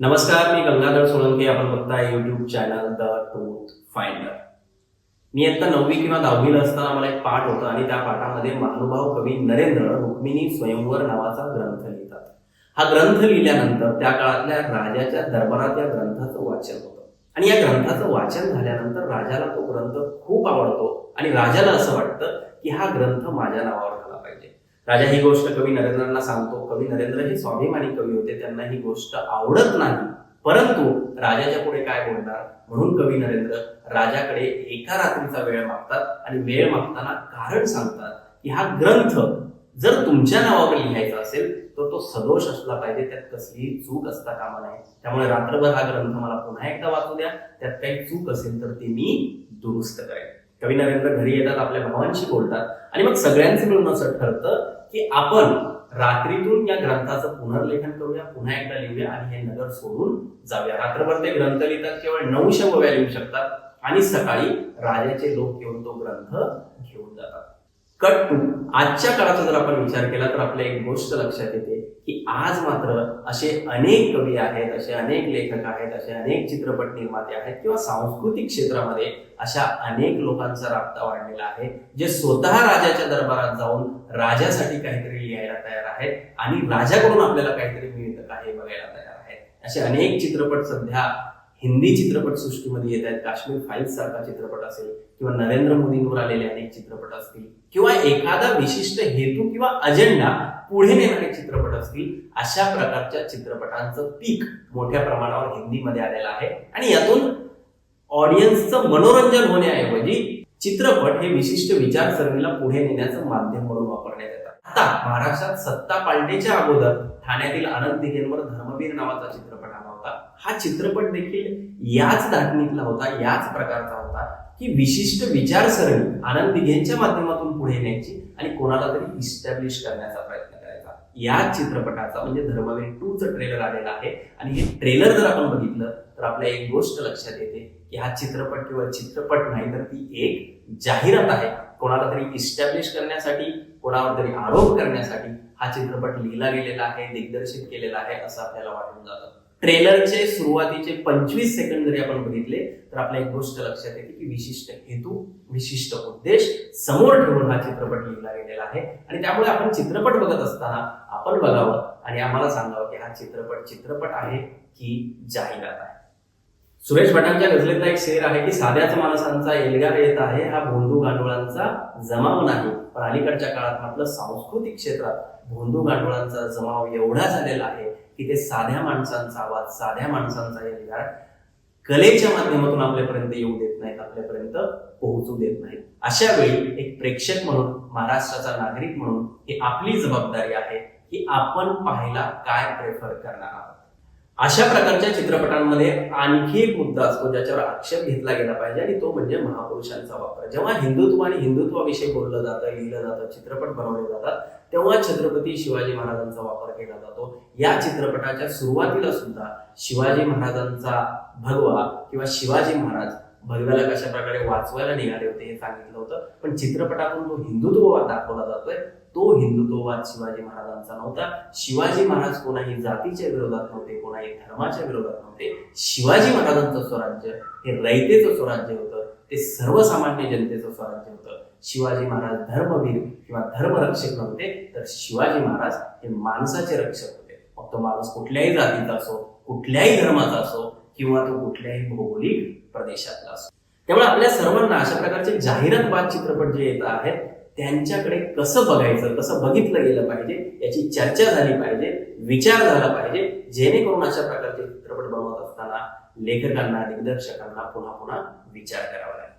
नमस्कार मी गंगाधर सोळंके. आपण बघताय YouTube channel the truth finder मी आता नववी किंवा दहावीला असताना मला एक पाठ होता आणि त्या पाठामध्ये महानुभाव कवी नरेंद्र रुक्मिणी स्वयंवर नावाचा ग्रंथ लिहितात. हा ग्रंथ लिहिल्यानंतर त्या काळातल्या राजाच्या दरबारात या ग्रंथाचं वाचन होतं. आणि या ग्रंथाचं वाचन झाल्यानंतर राजाला तो ग्रंथ खूप आवडतो आणि राजाला असं वाटतं की हा ग्रंथ माझ्या नावावर झाला पाहिजे. राजा ही गोष्ट कवी नरेंद्रांना सांगतो. कवी नरेंद्र हे स्वाभिमानी कवी होते. त्यांना ही गोष्ट आवडत नाही. परंतु राजाच्या पुढे काय बोलणार? म्हणून कवी नरेंद्र राजाकडे एका रात्रीचा वेळ मागतात आणि वेळ मागताना कारण सांगतात की हा ग्रंथ जर तुमच्या नावावर लिहायचा असेल तर तो सदोष असला पाहिजे. त्यात कसलीही चूक असता कामा नये. त्यामुळे रात्रभर हा ग्रंथ मला पुन्हा एकदा वाचू द्या. त्यात काही चूक असेल तर ती मी दुरुस्त करेन. कवी नरेंद्र घरी येतात आपल्या भावांशी बोलतात आणि मग सगळ्यांचं मिळून असं ठरतं की आपण रात्रीतून या ग्रंथाचं पुनर्लेखन करूया पुन्हा एकदा लिहूया आणि हे नगर सोडून जाऊया. रात्रभर ते ग्रंथ लिहितात केवळ नऊशे ओव्या लिहू शकतात आणि सकाळी राजाचे लोक येऊन तो ग्रंथ घेऊन जातात. Cut to. आजच्या काळाचा जर आपण विचार केला तर आपल्या एक गोष्ट लक्षात येते. की आज मात्र असे अनेक कवी आहेत असे अनेक लेखक आहेत असे अनेक चित्रपट निर्माते आहेत किंवा सांस्कृतिक क्षेत्रामध्ये अशा अनेक लोकांचा राबता वाढलेला आहे जे स्वतः राजाच्या दरबारात जाऊन राजासाठी काहीतरी लिहायला तयार आहेत आणि राजाकडून आपल्याला काहीतरी मिळतं का हे बघायला तयार आहेत. असे अनेक चित्रपट सध्या हिंदी चित्रपट सृष्टीमध्ये येत आहेत. काश्मीर फाईल्स सारखा चित्रपट असेल किंवा नरेंद्र मोदींवर आलेले अनेक चित्रपट असतील किंवा एखादा विशिष्ट हेतू किंवा अजेंडा पुढे नेणारे चित्रपट असतील अशा प्रकारच्या चित्रपटांचं पीक मोठ्या प्रमाणावर हिंदीमध्ये आलेलं आहे. आणि यातून ऑडियन्सचं मनोरंजन होण्याऐवजी चित्रपट हे विशिष्ट विचारसरणीला पुढे नेण्याचं माध्यम म्हणून वापरण्यात येतात. आता महाराष्ट्रात सत्ता पालटीच्या अगोदर ठाण्यातील आनंद दिघेंवर धर्मवीर नावाचा चित्रपट आला होता. हा चित्रपट देखील याच धाटणीतला होता याच प्रकारचा होता की विशिष्ट विचारसरणी आनंद दिघेंच्या माध्यमातून पुढे न्यायची आणि कोणाला तरी इस्टॅब्लिश करण्याचा प्रयत्न करायचा. या चित्रपटाचा म्हणजे धर्मवीर टू चं ट्रेलर आलेला आहे. आणि हे ट्रेलर जर आपण बघितलं तर आपल्या एक गोष्ट लक्षात येते की हा चित्रपट केवळ चित्रपट नाही तर ती एक जाहिरात आहे. कोणाला तरी इस्टॅब्लिश करण्यासाठी कोणावर तरी आरोप करण्यासाठी हा चित्रपट लिहिला गेलेला आहे दिग्दर्शित केलेला आहे असं आपल्याला वाटून जातं. ट्रेलरचे सुरुवातीचे पंचवीस सेकंड जरी आपण बघितले तर आपल्या एक गोष्ट लक्षात येते की विशिष्ट हेतू विशिष्ट उद्देश समोर ठेवून हा चित्रपट लिहिला गेलेला आहे. आणि त्यामुळे आपण चित्रपट बघत असताना आपण बघावं आणि आम्हाला सांगावं की हा चित्रपट चित्रपट आहे की जाहिरात आहे. सुरेश भटांच्या गजलेतला एक शेर आहे की साध्याच माणसांचा एल्गार येत आहे हा भोंदू गांडोळांचा जमाव नाही. पण अलीकडच्या काळात आपलं सांस्कृतिक क्षेत्रात भोंदू गांडोळांचा जमाव एवढा झालेला आहे की ते साध्या माणसांचा आवाज साध्या माणसांचा एल्गार कलेच्या माध्यमातून आपल्यापर्यंत येऊ देत नाहीत आपल्यापर्यंत पोहोचू देत नाहीत. अशा वेळी एक प्रेक्षक म्हणून महाराष्ट्राचा नागरिक म्हणून ही आपली जबाबदारी आहे की आपण पाहायला काय प्रेफर करणार आहोत. अशा प्रकारच्या चित्रपटांमध्ये आणखी एक मुद्दा असतो ज्याच्यावर आक्षेप घेतला गेला पाहिजे आणि तो म्हणजे महापुरुषांचा वापर. जेव्हा हिंदुत्व आणि हिंदुत्वाविषयी बोललं जातं लिहिलं जातं चित्रपट बनवले जातात तेव्हा छत्रपती शिवाजी महाराजांचा वापर केला जातो. या चित्रपटाच्या सुरुवातीला सुद्धा शिवाजी महाराजांचा भगवा किंवा शिवाजी महाराज भगव्याला कशा प्रकारे वाचवायला निघाले होते हे सांगितलं होतं. पण चित्रपटातून जो हिंदुत्ववाद दाखवला जातोय तो हिंदुत्ववाद शिवाजी महाराजांचा नव्हता. शिवाजी महाराज कोणाही जातीच्या विरोधात नव्हते कोणाही धर्माच्या विरोधात नव्हते. शिवाजी महाराजांचं स्वराज्य हे रयतेचं स्वराज्य होतं. ते सर्वसामान्य जनतेचं स्वराज्य होतं. शिवाजी महाराज धर्मवीर किंवा धर्मरक्षक नव्हते तर शिवाजी महाराज हे माणसाचे रक्षक होते. मग तो माणूस कुठल्याही जातीचा असो कुठल्याही धर्माचा असो किंवा तो कुठल्याही भौगोलिक प्रदेशातला असतो त्यामुळे आपल्या सर्वांना अशा प्रकारचे जाहिरातबाद चित्रपट जे येत आहेत त्यांच्याकडे कसं बघायचं कसं बघितलं गेलं पाहिजे याची चर्चा झाली पाहिजे विचार झाला पाहिजे जेणेकरून अशा प्रकारचे चित्रपट बनवत असताना लेखकांना दिग्दर्शकांना पुन्हा पुन्हा विचार करावा लागेल.